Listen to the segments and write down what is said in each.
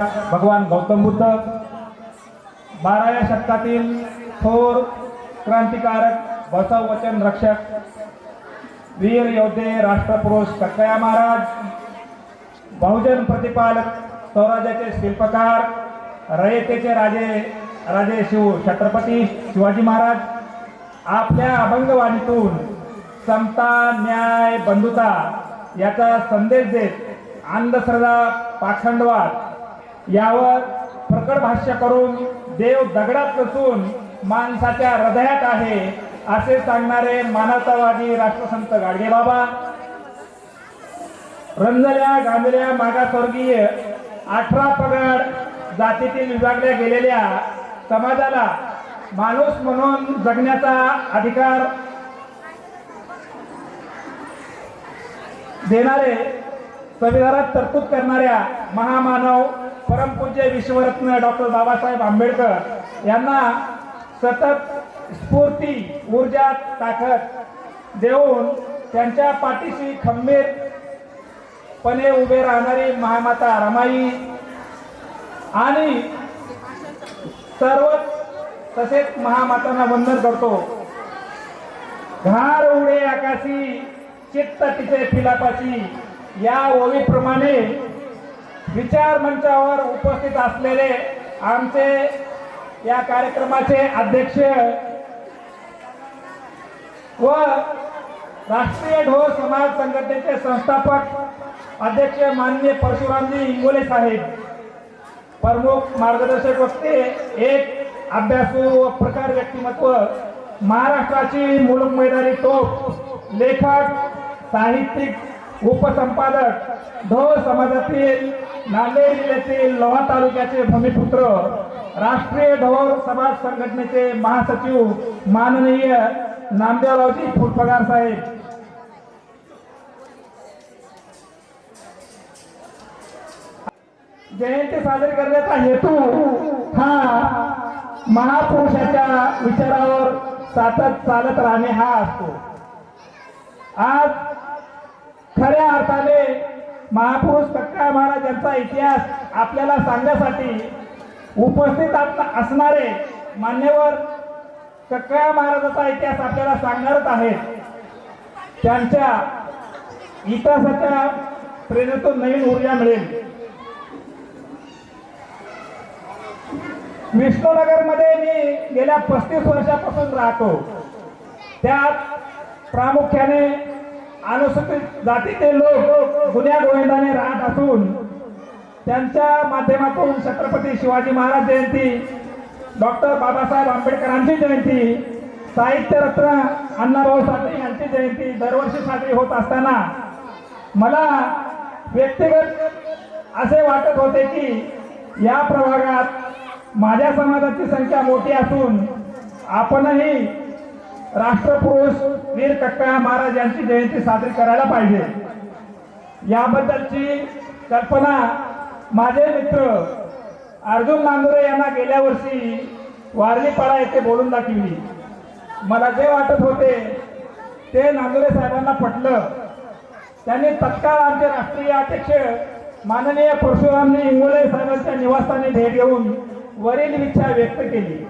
भगवान गौतम बुद्ध बाराव्या शतकातील थोर क्रांतिकारक बसव वचन रक्षक वीर योद्धे राष्ट्रपुरुष कक्कया महाराज बहुजन प्रतिपालक स्वराज्याचे शिल्पकार रयतेचे राजे राजे शिव छत्रपती शिवाजी महाराज आपल्या अभंगवाणीतून समता न्याय बंधुता याचा संदेश देत अंधश्रद्धा पाखंडवाद यावर प्रकट भाष्य करून देव दगडात नसून माणसाच्या हृदयात आहे असे सांगणारे मानवतावादी राष्ट्रसंत गाडगेबाबा रंजल्या गांजल्या मागासवर्गीय अठरा पगड जातीतील विभागल्या गेलेल्या समाजाला माणूस म्हणून जगण्याचा अधिकार देणारे संविधानात तरतूद करणाऱ्या महामानव परमपूज्य विश्वरत्न डॉक्टर बाबासाहेब आंबेडकर यांना सतत स्फूर्ती ऊर्जा ताकद देऊन त्यांच्या पाठीशी खंबीरपणे उभे राहणारी महामाता रमाई आणि सर्व तसेच महामातांना वंदन करतो. घार उडे आकाशी चित्त तिचे फिलापाची या ओळीप्रमाणे विचार मंचावर उपस्थित असलेले आमचे या कार्यक्रमाचे अध्यक्ष व राष्ट्रीय ढोर समाज संघटनेचे संस्थापक अध्यक्ष माननीय परशुरामजी इंगोले साहेब. प्रमुख मार्गदर्शक वक्ते एक अभ्यासू व प्रकार व्यक्तिमत्व महाराष्ट्राची मुलुक मैदानी टोप लेखक साहित्यिक उपसंपादक ढोर समाजातील नांदेड जिल्ह्यातील लोहा तालुक्याचे भूमिपुत्र राष्ट्रीय ढोर समाज संघटनेचे महासचिव माननीय नामदेवरावजी फुलपगार साहेब. जयंती साजरी करण्याचा हेतू हा महापुरुषाच्या विचारावर सातत चालत राहणे हा असतो. आज खऱ्या अर्थाने महापुरुष कक्का महाराज यांचा इतिहास आपल्याला सांगण्यासाठी उपस्थित असणारे मान्यवर कक्का महाराजाचा इतिहास आपल्याला सांगणारच आहेत. त्यांच्या इतिहासाच्या प्रेरणेतून नवीन ऊर्जा मिळेल. विष्णुनगरमध्ये मी गेल्या पस्तीस वर्षापासून राहतो. त्यात प्रामुख्याने अनुसूचित जातीचे लोक गुन्ह्या गोविंदाने राहत असून त्यांच्या माध्यमातून छत्रपती शिवाजी महाराज जयंती डॉक्टर बाबासाहेब आंबेडकरांची जयंती साहित्यरत्न अण्णाभाऊ साठे यांची जयंती दरवर्षी साजरी होत असताना मला व्यक्तिगत असे वाटत होते की या प्रभागात माझ्या समाजाची संख्या मोठी असून आपणही राष्ट्रपुरुष वीर कक्का महाराज यांची जयंती साजरी करायला पाहिजे. याबद्दलची कल्पना माझे मित्र अर्जुन नांदुरे यांना गेल्या वर्षी वारलीपाडा येथे बोलून दाखवली. मला जे वाटत होते ते नांदुरे साहेबांना पटलं. त्यांनी तत्काळ आमचे राष्ट्रीय अध्यक्ष माननीय परशुरामजी इंगोले साहेबांच्या निवासस्थानी भेट घेऊन वरील इच्छा व्यक्त केली.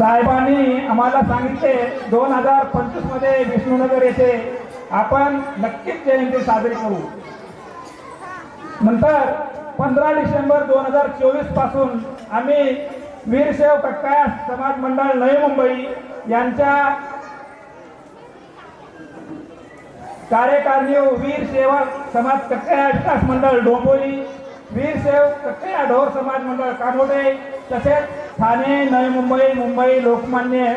साहेबांनी आम्हाला सांगितले दोन हजार पंचवीसमध्ये विष्णुनगर येथे आपण नक्कीच जयंती साजरी करू. नंतर पंधरा डिसेंबर दोन हजार चोवीसपासून आम्ही वीरशैव कक्का समाज मंडळ नवी मुंबई यांच्या कार्यकारिणी वीर सेवा समाज कक्कया विकास मंडळ डोंबोली वीर सेव कक्कया ढोर समाज मंडळ कानोडे तसेच ठाणे नवी मुंबई मुंबई लोकमान्य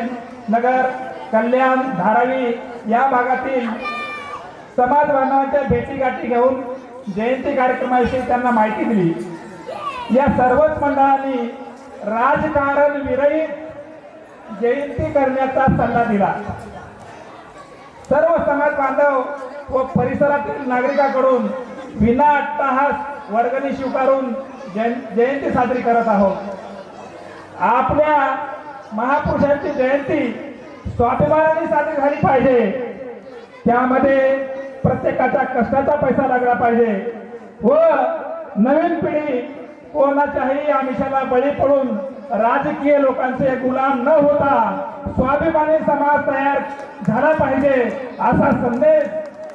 नगर कल्याण धारावी या भागातील समाज बांधवांच्या भेटीगाठी घेऊन जयंती कार्यक्रमाविषयी त्यांना माहिती दिली. या सर्वच मंडळांनी राजकारण विरहित जयंती करण्याचा सल्ला दिला. सर्व समाज बांधव व परिसरातील नागरिकांकडून विना अट्टाहास वर्गणी स्वीकारून जयं- जयंती साजरी करत आहोत. आपल्या महापुरुषांची जयंती स्वाभिमानाने साजरी झाली पाहिजे. त्यामध्ये प्रत्येकाच्या कष्टाचा पैसा लागला पाहिजे. व नवीन पिढी कोणाच्याही आमिषाला बळी पडून राजकीय लोकांचे गुलाम न होता स्वाभिमानी समाज तयार झाला पाहिजे असा संदेश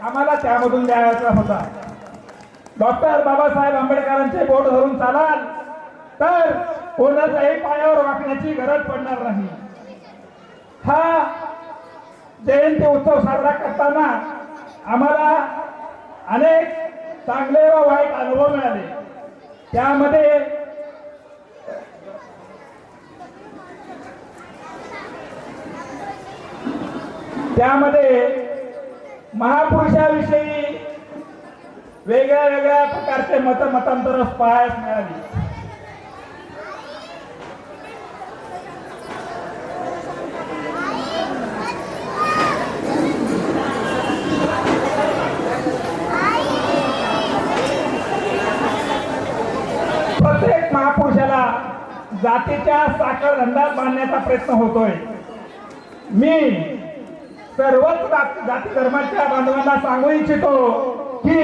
आम्हाला त्यामधून द्यायचा होता. डॉक्टर बाबासाहेब आंबेडकरांचे बोट धरून चालाल तर कोणाच्याही पायावर वाकण्याची गरज पडणार नाही. हा जयंती उत्सव साजरा करताना आम्हाला अनेक चांगले व वाईट अनुभव मिळाले. त्यामध्ये त्यामध्ये महापुरुषाविषयी वेगळ्या वेगळ्या प्रकारचे मत मतांतर पाहायला मिळाली प्रत्येक महापुरुषाला जातीच्या साखर धंदा बांधण्याचा प्रयत्न होतोय. मी सर्वच जात- जाती धर्माच्या बांधवांना सांगू इच्छितो की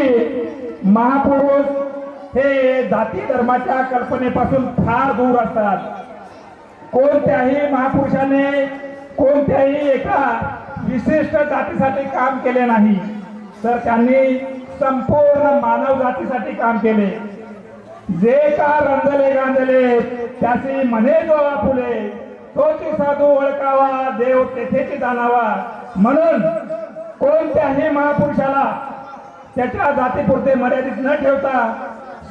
महापुरुष हे जाती धर्माच्या कल्पनेपासून फार दूर असतात. कोणत्याही महापुरुषाने कोणत्याही एका विशिष्ट जातीसाठी काम केले नाही. तर त्यांनी संपूर्ण मानव जातीसाठी काम केले. जे का रंजले गांजले त्याचे मने जो फुले तोची साधू ओळखावा देव तेथेची जाणावा. म्हणून कोणत्याही महापुरुषाला त्याच्या जातीपुरते मर्यादित न ठेवता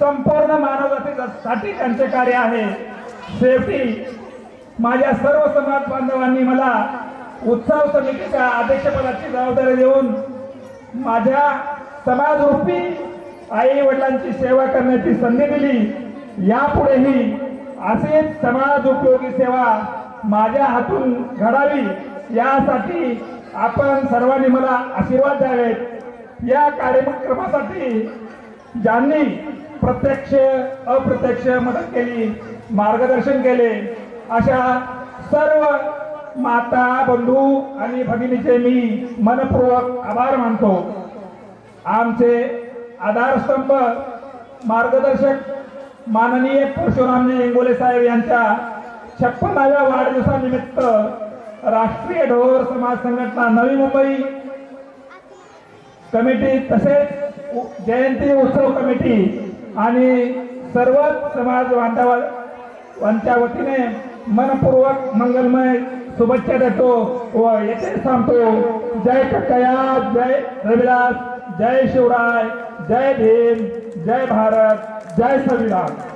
संपूर्ण मानव जातीसाठी त्यांचे कार्य आहे. शेवटी माझ्या सर्व समाज बांधवांनी मला उत्सव समितीच्या अध्यक्षपदाची जबाबदारी देऊन माझ्या समाजरूपी आई वडिलांची सेवा करण्याची संधी दिली. यापुढेही असेच समाज उपयोगी सेवा माझ्या हातून घडावी यासाठी आपण सर्वांनी मला आशीर्वाद द्यावेत. या कार्यक्रमासाठी ज्यांनी प्रत्यक्ष अप्रत्यक्ष मदत केली मार्गदर्शन केले अशा सर्व माता बंधू आणि भगिनीचे मी मनपूर्वक आभार मानतो. आमचे आधारस्तंभ मार्गदर्शक माननीय परशुरामजी इंगोले साहेब यांच्या छप्पनाव्या वाढदिवसानिमित्त राष्ट्रीय ढोर समाज संघटना नवी मुंबई कमिटी तसेच जयंती उत्सव कमिटी आणि सर्व समाज बांधवांच्या वतीने मनपूर्वक मंगलमय शुभेच्छा देतो व येथे थांबतो. जय कक्कया जय रविदास. जय शिवराय जय भीम जय भारत जय संविधान।